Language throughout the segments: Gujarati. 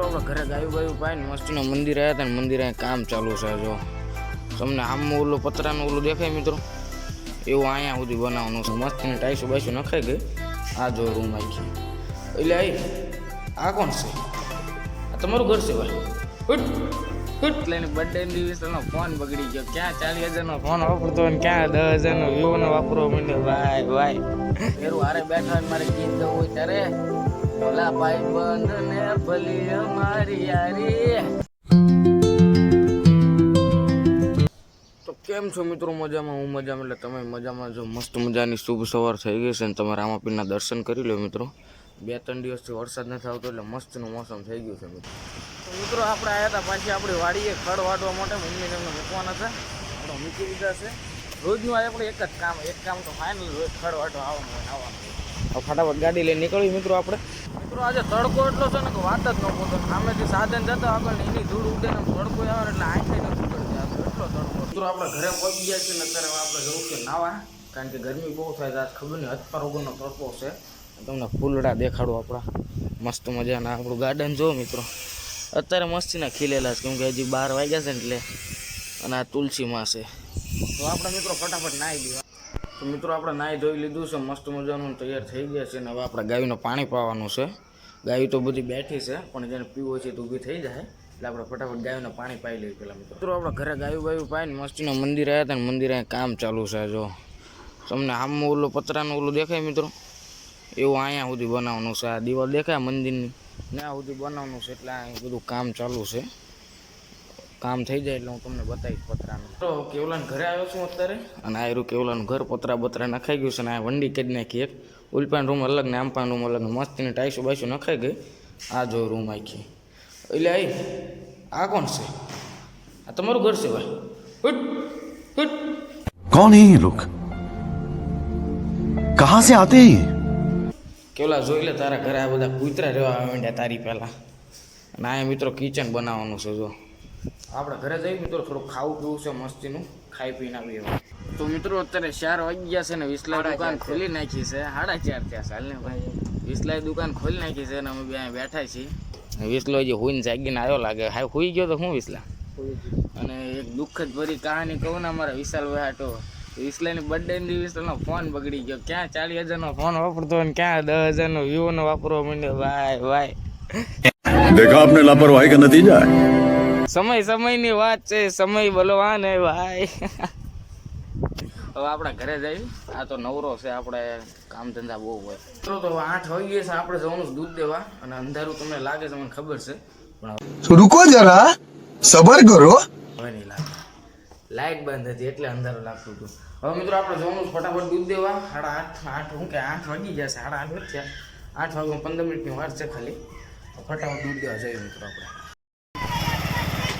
મિત્રો આપણે ઘરે ગાયું ગાયું પાઈને મસ્તીનું મંદિર આવ્યા હતા ને મંદિર અહીંયા કામ ચાલુ છે જો. તમને આમ ઓલું પતરાનું ઓલું દેખાય મિત્રો? એવું અહીંયા સુધી બનાવવાનું છે. મસ્તીને ટાઈસો બાઈસો નખાઈ ગઈ. આ જો રૂમ આખી. એટલે આઈ, આ કોણ છે? આ તમારું ઘર છે ભાઈ? ઉઠ લઈને બર્થડે દિવસનો ફોન બગડી ગયો. ક્યાં ચાલીસ હજારનો ફોન વાપરતો હોય ને ક્યાં દસ હજારનો વિવોનો વાપરવો માંડ્યો ભાઈ ભાઈ. એરું હારે બેઠા મારે ગીત ગાવું હોય ત્યારે ભલા ભાઈ બંધ ને ભલી અમારી યારી. તો કેમ છો મિત્રો? મજામાં હું મજામાં એટલે તમે મજામાં જો મસ્ત મજાની શુભ સવાર થઈ ગઈ છે ને તમે રામાપીરના દર્શન કરી લો મિત્રો. બે ત્રણ દિવસથી વરસાદ નથી આવતો એટલે મસ્તનું મોસમ થઈ ગયું છે મિત્રો. મિત્રો આપણે આવ્યા હતા પાછી આપણી વાડીએ ખડ વાટવા માટે મમ્મીને એમને મૂકવાના હતા. આપણે મૂકી દીધા છે. રોજનું આપણે એક જ કામ એક કામ તો ફાઇનલ રોજ ખડ વાટવા આવવાનું હોય આવવાનું ફટાફટ ગાડી લઈને નીકળ્યું મિત્રો આપણે. મિત્રો આજે તડકો એટલો છે ને કે વાત જ ન પૂછો. સામેથી સાધન જતા આગળ એની ધૂળ ઉડે ને તડકો આવે એટલે આંખે નથી પડતી આ એટલો તડકો મિત્રો આપણે ઘરે પહોંચી ગયા છે ને અત્યારે આપણે જવું છે નાવા કારણ કે ગરમી બહુ થાય છે. આજ ખબર નહીં હથપાર વગરનો તડકો છે. તમને ફૂલડા દેખાડું આપણા. મસ્ત મજાના આપણું ગાર્ડન જો મિત્રો. અત્યારે મસ્તીના ખીલેલા છે કેમકે હજી બાર વાગ્યા છે ને એટલે. અને આ તુલસીમાં છે. તો આપણે મિત્રો ફટાફટ નાહી લેવા તો મિત્રો આપણે નાહી ધોઈ લીધું છે, મસ્ત મજાનું તૈયાર થઈ ગયા છે અને હવે આપણે ગાયનું પાણી પાવાનું છે. ગાય તો બધી બેઠી છે, પણ જેને પીવું છે તો ઊભી થઈ જાય. એટલે આપણે ફટાફટ ગાયોને પાણી પાઈ લઈએ પેલા મિત્રો. આપણે ઘરે ગાયું ગાયું પાઈને મસ્તીના મંદિર આવ્યા હતા મંદિર અહીંયા કામ ચાલુ છે જો. તમને આમ ઓલું પતરાનું ઓલું દેખાય મિત્રો? એવું અહીંયા સુધી બનાવવાનું છે. આ દિવાલ દેખાય મંદિરની? ત્યાં સુધી બનાવવાનું છે એટલે આ બધું કામ ચાલુ છે. કામ થઈ જાય એટલે હું તમને બતાવીશ પતરાનું. તો કેવલાનું ઘરે આવ્યો છું અત્યારે? અને આયરું કેવલાનું ઘર પતરા બતરા નખાઈ ગયું છે અને આ વંડી કરી નાખી એક. ઉલપાન રૂમ અલગ ને આમપાન રૂમ અલગ મસ્તીની ટાઈસો બાઈસો નખાઈ ગઈ. આ જો રૂમ આખી. એટલે આઈ આ કોણ છે? આ તમારું ઘર છે ભાઈ? હટ હટ કોણ હે લોક? કહા સે આતે કેવલા જોઈ લે તારા ઘરે આ બધા કૂતરા રહેવા આવે તારી પહેલાં. અને આ મિત્રો કિચન બનાવવાનું છે જો. આપણે ઘરે જઈ મિત્રો થોડું ખાવું પીવું છે મસ્તીનું ખાઈ પીને આવીએ તો મિત્રો અત્યારે ચાર વાગી ગયા છે ને વિસલા દુકાન ખોલી નાખી છે. સાડા ચાર ત્યાં ચાલને ભાઈ. વિસલાએ દુકાન ખોલી નાખી છે અને અમે બે બેઠા છીએ. વિસલો જે હોઈને જાગીને આવ્યો લાગે. હા હોઈ ગયો તો હું વિસલા અને એક દુઃખદ ભરી કહાની કહું ને અમારા વિશાલ ભાઈ હાટો વિસલાની બર્થડે ની વિસલાનો ફોન બગડી ગયો. ક્યાં ચાલીસ હજારનો ફોન વાપરતો અને ક્યાં દસ હજારનો વિવોનો વાપરવા માંડ્યો? ભાઈ ભાઈ દેખા આપને લાપરવાહી કા નતીજા સમય સમયની વાત છે સમય બલવાન હે ભાઈ. હવે આપણા ઘરે જઈ આ તો નવરો છે આપણે કામ ધંધા બહુ હોય. મિત્રો તો આઠ વાગી ગયા છે આપણે જવાનું દૂધ દેવા અને અંધારું તમને લાગે છે મને ખબર છે. પણ રૂકો જરા સબર કરો. હવે નહીં લાગે. લાઇટ બંધ હતી એટલે અંધારું લાગતું હતું. હવે મિત્રો આપણે જવાનું ફટાફટ દૂધ દેવા. સાડા આઠ આઠ હું કે આઠ વાગી ગયા છે સાડા આઠ નથી આઠ વાગે પંદર મિનિટની વાર છે ખાલી. ફટાફટ દૂધ દેવા જઈએ મિત્રો આપણે.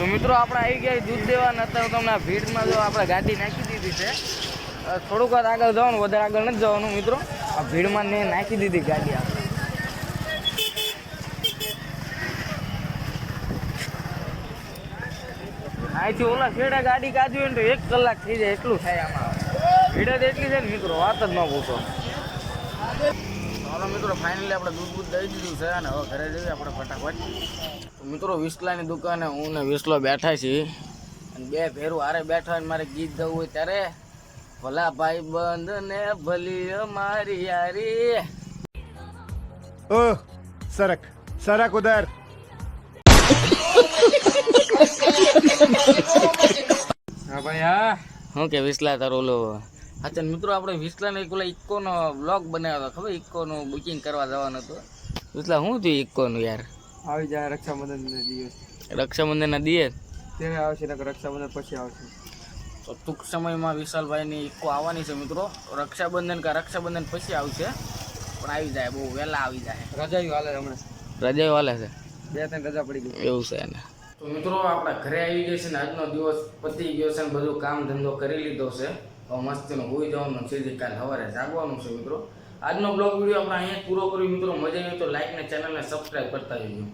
તો મિત્રો આપણે આવી ગયા દૂધ દેવા ને અત્યારે તમને ભીડમાં જો આપણે ગાડી નાખી દીધી છે. થોડુંક વાર આગળ જવાનું, વધારે આગળ નથી જવાનું મિત્રો. આ ભીડમાં ને નાખી દીધી ગાડી આપણે. અહીંથી ઓલા છેડા ગાડી કાઢવી હોય ને તો એક કલાક થઈ જાય, એટલું થાય આમાં. ભીડ જ એટલી છે ને મિત્રો, વાત જ ન પૂછો. હાલો મિત્રો ફાઇનલી આપણે દૂધ બૂધ દઈ દીધું છે અને હવે ઘરે જઈએ આપણે ફટાફટ. મિત્રો વિસલાની દુકાને હું ને વિસલો બેઠા છીએ. અને બે ભેરું હારે બેઠા અને મારે ગીત ગાવું હોય ત્યારે ભલા ભાઈ બંધ ને ભલી મારી યારી. ઓ સરક સરક ઉધર. હા ભાઈ હા. હું કે વિસલા તારો લો હા મિત્રો આપણે વિસલાને એક પેલા ઇક્કોનો બ્લોગ બનાવ્યો હતો ખબર? ઇક્કોનું બુકિંગ કરવા જવાનું હતું. વિસલા શું થયું ઇક્કોનું યાર? આવી જાય રક્ષાબંધન દિવસ. રક્ષાબંધનના દિયે ત્યારે આવશે ને રક્ષાબંધન પછી આવશે. તો ટૂંક સમયમાં વિશાલભાઈની ઇક્કો આવવાની છે મિત્રો. રક્ષાબંધન કે રક્ષાબંધન પછી આવશે. પણ આવી જાય બહુ વહેલા આવી જાય. રજાયું હાલે હમણાં. રજાઓ વાલે છે? બે ત્રણ રજા પડી ગઈ. એવું છે એને તો મિત્રો આપણા ઘરે આવી ગયા છે ને આજનો દિવસ પતી ગયો છે ને બધું કામ ધંધો કરી લીધો છે. મસ્તીનું હોઈ જવાનું છે જે કાલ સવારે જાગવાનું છે મિત્રો. આજનો બ્લોગ વીડિયો આપણે અહીંયા પૂરો કર્યો. મિત્રો, મજા આવી તો લાઈક ને ચેનલને સબસ્ક્રાઈબ કરતા જજો.